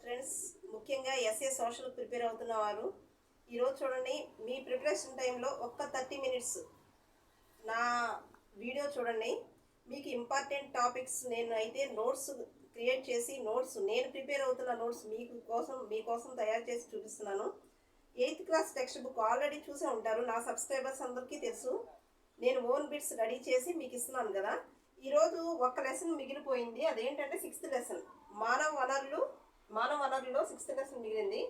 Friends ముఖ్యంగా S A social prepare అవుతున్న వారు ఈరోజు చూడండి మీ ప్రిపరేషన్ టైంలో ఒక్క థర్టీ మినిట్స్ నా వీడియో చూడండి. మీకు ఇంపార్టెంట్ టాపిక్స్ నేను అయితే నోట్స్ క్రియేట్ చేసి నోట్స్ నేను ప్రిపేర్ అవుతున్న నోట్స్ మీకు కోసం మీకోసం తయారు చేసి చూపిస్తున్నాను. Eighth class text book already చూసే ఉంటారు. నా సబ్స్క్రైబర్స్ అందరికీ తెలుసు. నేను ఓన్ బిట్స్ రెడీ చేసి మీకు ఇస్తున్నాను కదా. ఈరోజు ఒక్క లెసన్ మిగిలిపోయింది. అదేంటంటే సిక్స్త్ లెసన్ మానవ వనరులు మానవ సిక్స్త్ క్లాస్ మిగిలింది.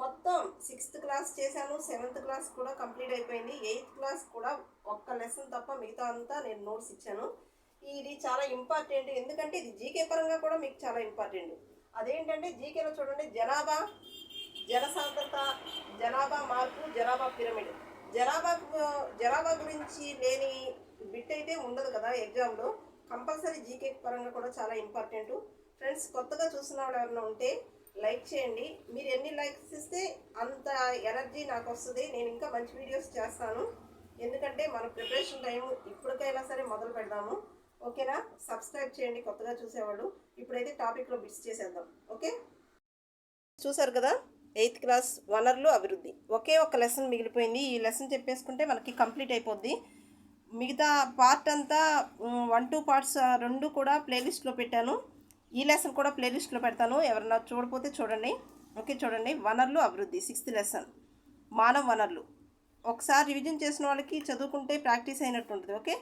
మొత్తం సిక్స్త్ క్లాస్ చేశాను సెవెంత్ క్లాస్ కూడా కంప్లీట్ అయిపోయింది. ఎయిత్ క్లాస్ కూడా ఒక్క లెసన్ తప్ప మిగతా అంతా నేను నోట్స్ ఇచ్చాను. ఇది చాలా ఇంపార్టెంట్. ఎందుకంటే ఇది జీకే పరంగా కూడా మీకు చాలా ఇంపార్టెంట్. అదేంటంటే జీకేలో చూడండి జనాభా జనసాంద్రత జనాభా మార్పు జనాభా పిరమిడ్. జనాభా జనాభా గురించి లేని బిట్ అయితే ఉండదు కదా ఎగ్జామ్లో. కంపల్సరీ జీకే పరంగా కూడా చాలా ఇంపార్టెంట్. ఫ్రెండ్స్ కొత్తగా చూసిన వాళ్ళు ఎవరైనా ఉంటే లైక్ చేయండి. మీరు ఎన్ని లైక్స్ ఇస్తే అంత ఎనర్జీ నాకు వస్తుంది. నేను ఇంకా మంచి వీడియోస్ చేస్తాను. ఎందుకంటే మన ప్రిపరేషన్ టైం ఇప్పటికైనా సరే మొదలు పెడదాము. ఓకేనా? సబ్స్క్రైబ్ చేయండి. కొత్తగా చూసేవాళ్ళు. ఇప్పుడైతే టాపిక్లో బిట్స్ చేసేద్దాం. ఓకే? చూసారు కదా? ఎయిత్ క్లాస్ వనరులు అభివృద్ధి. ఒకే ఒక లెసన్ మిగిలిపోయింది. ఈ లెసన్ చెప్పేసుకుంటే మనకి కంప్లీట్ అయిపోద్ది. మిగతా పార్ట్ అంతా వన్ టూ పార్ట్స్ రెండు కూడా ప్లేలిస్ట్లో పెట్టాను. ఈ లెసన్ కూడా ప్లేలిస్ట్లో పెడతాను. ఎవరన్నా చూడపోతే చూడండి. ఓకే చూడండి. వనరులు అభివృద్ధి. సిక్స్త్ లెసన్ మానవ వనరులు. ఒకసారి రివిజన్ చేసిన వాళ్ళకి చదువుకుంటే ప్రాక్టీస్ అయినట్టు ఉంటుంది ఓకే?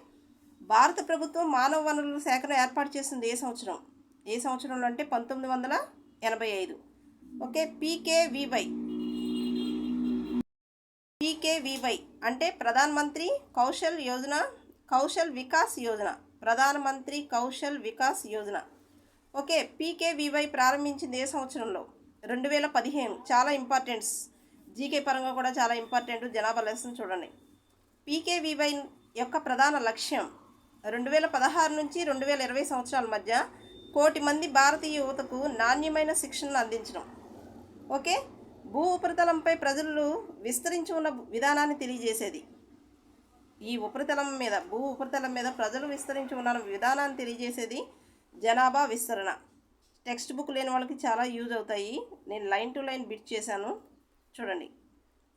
భారత ప్రభుత్వం మానవ వనరుల శాఖను ఏర్పాటు చేసింది ఏ సంవత్సరం? ఏ సంవత్సరంలో అంటే పంతొమ్మిది వందల ఎనభై ఐదు. ఓకే? పీకేవివై. పీకేవివై అంటే ప్రధాన మంత్రి కౌశల్ యోజన కౌశల్ వికాస్ యోజన. ప్రధాన మంత్రి కౌశల్ వికాస్ యోజన. ఓకే పీకేవివై ప్రారంభించింది ఏ సంవత్సరంలో? రెండు వేల పదిహేను. చాలా ఇంపార్టెంట్స్. జీకే పరంగా కూడా చాలా ఇంపార్టెంట్. జనాభా లెసన్ చూడండి. పీకేవివై యొక్క ప్రధాన లక్ష్యం రెండు వేల పదహారు నుంచి రెండు వేల ఇరవై సంవత్సరాల మధ్య కోటి మంది భారతీయ యువతకు నాణ్యమైన శిక్షణను అందించడం. ఓకే భూ ఉపరితలంపై ప్రజలు విస్తరించి ఉన్న విధానాన్ని తెలియజేసేది. ఈ ఉపరితలం మీద భూ ఉపరితలం మీద ప్రజలు విస్తరించి ఉన్న విధానాన్ని తెలియజేసేది జనాభా విస్తరణ. టెక్స్ట్ బుక్ లేని వాళ్ళకి చాలా యూజ్ అవుతాయి. నేను లైన్ టు లైన్ బిట్ చేశాను. చూడండి.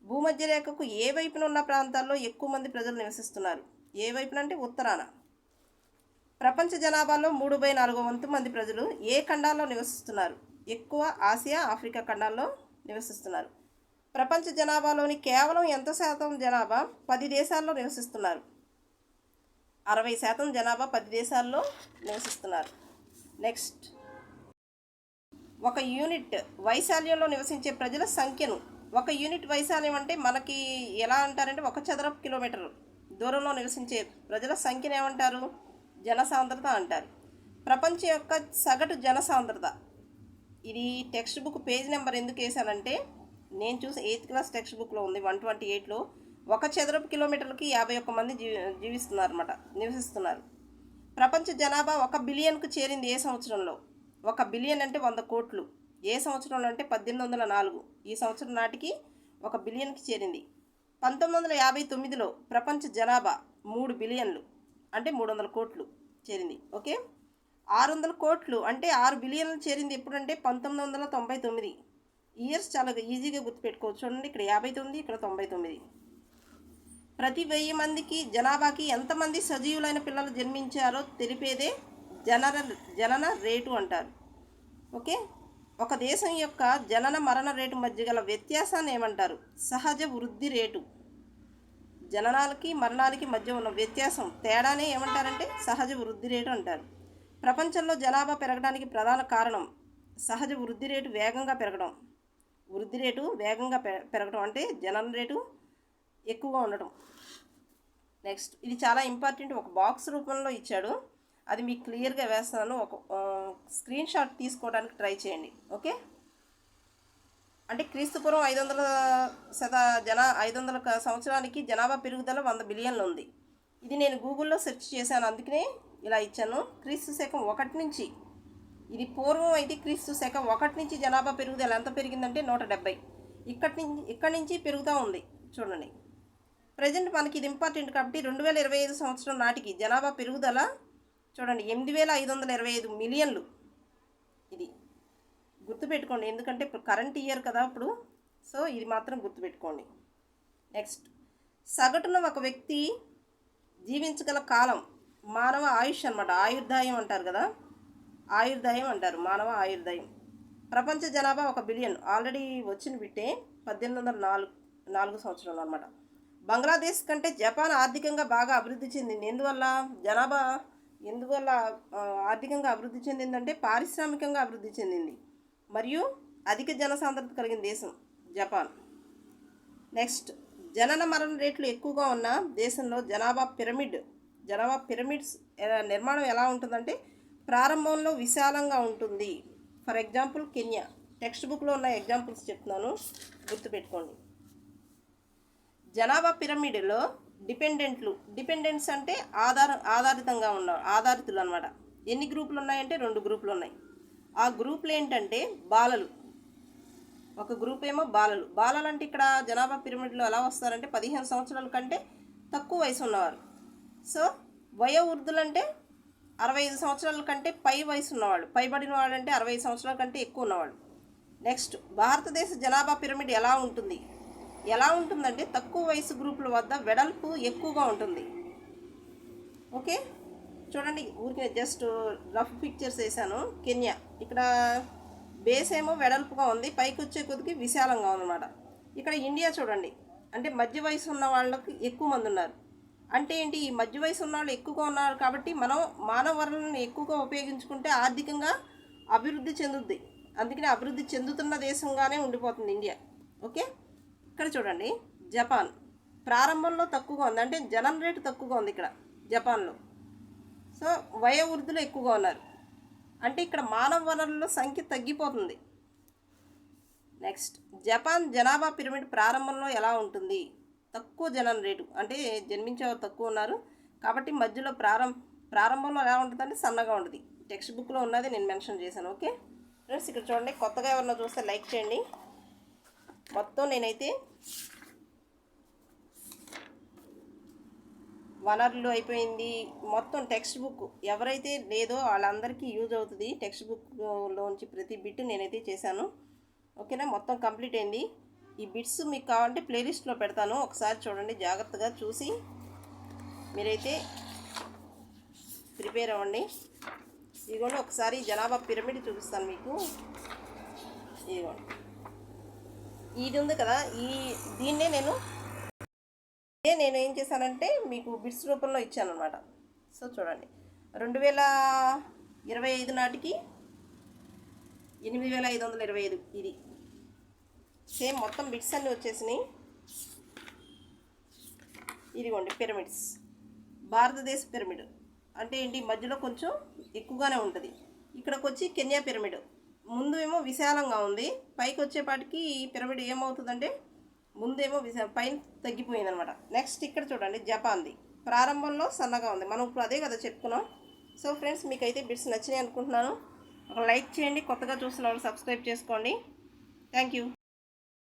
భూమధ్య రేఖకు ఏ వైపున ఉన్న ప్రాంతాల్లో ఎక్కువ మంది ప్రజలు నివసిస్తున్నారు? ఏ వైపున అంటే ఉత్తరాన. ప్రపంచ జనాభాలో మూడు బై నాలుగో వంతు మంది ప్రజలు ఏ ఖండాల్లో నివసిస్తున్నారు? ఎక్కువ ఆసియా ఆఫ్రికా ఖండాల్లో నివసిస్తున్నారు. ప్రపంచ జనాభాలోని కేవలం ఎంత శాతం జనాభా పది దేశాల్లో నివసిస్తున్నారు? అరవై శాతం జనాభా పది దేశాల్లో నివసిస్తున్నారు. నెక్స్ట్ ఒక యూనిట్ వైశాల్యంలో నివసించే ప్రజల సంఖ్యను ఒక యూనిట్ వైశాల్యం అంటే మనకి ఎలా అంటారంటే ఒక చదరపు కిలోమీటర్ దూరంలో నివసించే ప్రజల సంఖ్యను ఏమంటారు? జనసాంద్రత అంటారు. ప్రపంచం యొక్క సగటు జనసాంద్రత. ఇది టెక్స్ట్ బుక్ పేజ్ నెంబర్ ఎందుకు వేశానంటే నేను చూసి ఎయిత్ క్లాస్ టెక్స్ట్ బుక్లో ఉంది వన్ ట్వంటీ ఎయిట్లో ఒక చదరపు కిలోమీటర్లకి యాభై ఒక్క మంది జీవి జీవిస్తున్నారు అనమాట నివసిస్తున్నారు. ప్రపంచ జనాభా ఒక బిలియన్కు చేరింది ఏ సంవత్సరంలో? ఒక బిలియన్ అంటే వంద కోట్లు. ఏ సంవత్సరంలో అంటే పద్దెనిమిది వందల నాలుగు. ఈ సంవత్సరం నాటికి ఒక బిలియన్కి చేరింది. పంతొమ్మిది వందల యాభై తొమ్మిదిలో ప్రపంచ జనాభా మూడు బిలియన్లు అంటే మూడు వందల కోట్లు చేరింది. ఓకే? ఆరు వందల కోట్లు అంటే ఆరు బిలియన్లు చేరింది ఎప్పుడంటే పంతొమ్మిది వందల తొంభై తొమ్మిది. ఇయర్స్ చాలా ఈజీగా గుర్తుపెట్టుకోవచ్చు. చూడండి ఇక్కడ యాభై తొమ్మిది ఇక్కడ తొంభై తొమ్మిది. ప్రతి వెయ్యి మందికి జనాభాకి ఎంతమంది సజీవులైన పిల్లలు జన్మించారో తెలిపేదే జనన జనన రేటు అంటారు. ఓకే? ఒక దేశం యొక్క జనన మరణ రేటు మధ్య గల వ్యత్యాసాన్ని ఏమంటారు? సహజ వృద్ధి రేటు. జననాలకి మరణాలకి మధ్య ఉన్న వ్యత్యాసం తేడానే ఏమంటారంటే సహజ వృద్ధి రేటు అంటారు. ప్రపంచంలో జనాభా పెరగడానికి ప్రధాన కారణం సహజ వృద్ధి రేటు వేగంగా పెరగడం. వృద్ధి రేటు వేగంగా పె- పెరగడం అంటే జనన రేటు ఎక్కువగా ఉండటం. నెక్స్ట్ ఇది చాలా ఇంపార్టెంట్ ఒక బాక్స్ రూపంలో ఇచ్చాడు. అది మీకు క్లియర్గా వేస్తాను. ఒక స్క్రీన్ షాట్ తీసుకోవడానికి ట్రై చేయండి. ఓకే అంటే క్రీస్తుపురం ఐదు వందల శత జన ఐదు వందల సంవత్సరానికి జనాభా పెరుగుదల వంద బిలియన్లు ఉంది. ఇది నేను గూగుల్లో సెర్చ్ చేశాను. అందుకనే ఇలా ఇచ్చాను. క్రీస్తు శకం ఒకటి నుంచి ఇది పూర్వం అయితే క్రీస్తు శకం ఒకటి నుంచి జనాభా పెరుగుదల ఎంత పెరిగిందంటే నూట డెబ్బై ఇక్కడి నుంచి ఇక్కడి నుంచి పెరుగుతూ ఉంది. చూడండి. ప్రజెంట్ మనకి ఇది ఇంపార్టెంట్ కాబట్టి రెండు వేల ఇరవై ఐదు సంవత్సరం నాటికి జనాభా పెరుగుదల చూడండి ఎనిమిది వేల ఐదు వందల ఇరవై ఐదు మిలియన్లు. ఇది గుర్తుపెట్టుకోండి ఎందుకంటే ఇప్పుడు కరెంట్ ఇయర్ కదా ఇప్పుడు సో ఇది మాత్రం గుర్తుపెట్టుకోండి. నెక్స్ట్ సగటున ఒక వ్యక్తి జీవించగల కాలం మానవ ఆయుష్ అనమాట ఆయుర్దాయం అంటారు కదా. ఆయుర్దాయం అంటారు మానవ ఆయుర్దాయం. ప్రపంచ జనాభా ఒక బిలియన్. ఆల్రెడీ వచ్చిన బిట్టే పద్దెనిమిది వందల నాలుగు నాలుగు సంవత్సరాలు అనమాట బంగ్లాదేశ్ కంటే జపాన్ ఆర్థికంగా బాగా అభివృద్ధి చెందింది. ఎందువల్ల? జనాభా ఎందువల్ల ఆర్థికంగా అభివృద్ధి చెందిందంటే పారిశ్రామికంగా అభివృద్ధి చెందింది. మరియు అధిక జనసాంద్రత కలిగిన దేశం జపాన్. నెక్స్ట్ జనన మరణ రేట్లు ఎక్కువగా ఉన్న దేశంలో జనాభా పిరమిడ్ జనాభా పిరమిడ్స్ నిర్మాణం ఎలా ఉంటుందంటే ప్రారంభంలో విశాలంగా ఉంటుంది. For example Kenya. టెక్స్ట్ బుక్లో ఉన్న ఎగ్జాంపుల్స్ చెప్తున్నాను. గుర్తుపెట్టుకోండి. జనాభా పిరమిడ్లో డిపెండెంట్లు డిపెండెంట్స్ అంటే ఆధార ఆధారితంగా ఉన్న ఆధారితులు అనమాట ఎన్ని గ్రూపులు ఉన్నాయంటే రెండు గ్రూపులు ఉన్నాయి ఆ గ్రూపులు ఏంటంటే బాలలు. ఒక గ్రూప్ ఏమో బాలలు. బాలలు అంటే ఇక్కడ జనాభా పిరమిడ్లో ఎలా వస్తారంటే పదిహేను సంవత్సరాల కంటే తక్కువ వయసు ఉన్నవారు. సో వయో వృద్ధులు అంటే అరవై ఐదు సంవత్సరాల కంటే పై వయసు ఉన్నవాళ్ళు. పైబడిన వాడు అంటే అరవై ఐదు సంవత్సరాల కంటే ఎక్కువ ఉన్నవాళ్ళు. నెక్స్ట్ భారతదేశ జనాభా పిరమిడ్ ఎలా ఉంటుంది? ఎలా ఉంటుందంటే తక్కువ వయసు గ్రూపుల వద్ద వెడల్పు ఎక్కువగా ఉంటుంది. ఓకే? చూడండి ఊరికి జస్ట్ రఫ్ పిక్చర్స్ వేసాను కెన్యా. ఇక్కడ బేస్ ఏమో వెడల్పుగా ఉంది పైకి వచ్చే కొద్దికి విశాలంగా ఉందన్నమాట. ఇక్కడ ఇండియా చూడండి. అంటే మధ్య వయసు ఉన్న వాళ్ళకి ఎక్కువ మంది ఉన్నారు. అంటే ఏంటి? ఈ మధ్య వయసు ఉన్న వాళ్ళు ఎక్కువగా ఉన్నారు కాబట్టి మనం మానవ వనరులను ఎక్కువగా ఉపయోగించుకుంటే ఆర్థికంగా అభివృద్ధి చెందుద్ది. అందుకని అభివృద్ధి చెందుతున్న దేశంగానే ఉండిపోతుంది ఇండియా. ఓకే? ఇక్కడ చూడండి జపాన్. ప్రారంభంలో తక్కువగా ఉంది అంటే జనం రేటు తక్కువగా ఉంది ఇక్కడ జపాన్లో. సో వయోవృద్ధులు ఎక్కువగా ఉన్నారు. అంటే ఇక్కడ మానవ వనరుల సంఖ్య తగ్గిపోతుంది. నెక్స్ట్ జపాన్ జనాభా పిరమిడ్ ప్రారంభంలో ఎలా ఉంటుంది? తక్కువ జనం రేటు అంటే జన్మించేవారు తక్కువ ఉన్నారు. కాబట్టి మధ్యలో ప్రారంభ ప్రారంభంలో ఎలా ఉంటుందంటే సన్నగా ఉంటుంది. టెక్స్ట్ బుక్లో ఉన్నది నేను మెన్షన్ చేశాను ఓకే? ఫ్రెండ్స్ ఇక్కడ చూడండి కొత్తగా ఎవరన్నా చూస్తే లైక్ చేయండి. మొత్తం నేనైతే వనరులు అయిపోయింది. మొత్తం టెక్స్ట్ బుక్ ఎవరైతే లేదో వాళ్ళందరికీ యూజ్ అవుతుంది. టెక్స్ట్ బుక్లోంచి ప్రతి బిట్ నేనైతే చేశాను. ఓకేనా? మొత్తం కంప్లీట్ అయింది. ఈ బిట్స్ మీకు కావాలంటే ప్లేలిస్ట్లో పెడతాను. ఒకసారి చూడండి జాగ్రత్తగా చూసి మీరైతే ప్రిపేర్ అవ్వండి. ఇదిగోండి ఒకసారి జనాభా పిరమిడ్ చూపిస్తాను మీకు. ఇది ఉంది కదా ఈ దీన్నే నేను ఇదే నేను ఏం చేశానంటే మీకు బిట్స్ రూపంలో ఇచ్చాను అనమాట సో చూడండి రెండు వేల ఇరవై ఐదు నాటికి ఎనిమిది వేల ఐదు వందల ఇరవై ఐదు ఇది. సేమ్ మొత్తం బిట్స్ అన్నీ వచ్చేసినాయి. ఇదిగోండి పిరమిడ్స్. భారతదేశ పిరమిడ్. అంటే ఏంటి మధ్యలో కొంచెం ఎక్కువగానే ఉంటుంది. ఇక్కడికి వచ్చి కెన్యా పిరమిడ్. ముందు ఏమో విశాలంగా ఉంది. పైకి వచ్చేపాటికి ఈ పిరమిడ్ ఏమవుతుందంటే ముందేమో విశా పైన తగ్గిపోయింది అనమాట నెక్స్ట్ ఇక్కడ చూడండి జపాన్ది. ప్రారంభంలో సన్నగా ఉంది. మనం ఇప్పుడు అదే కదా చెప్పుకున్నాం. సో ఫ్రెండ్స్ మీకైతే బిట్స్ నచ్చినాయి అనుకుంటున్నాను. ఒక లైక్ చేయండి. కొత్తగా చూస్తున్న వాళ్ళు సబ్స్క్రైబ్ చేసుకోండి. Thank you.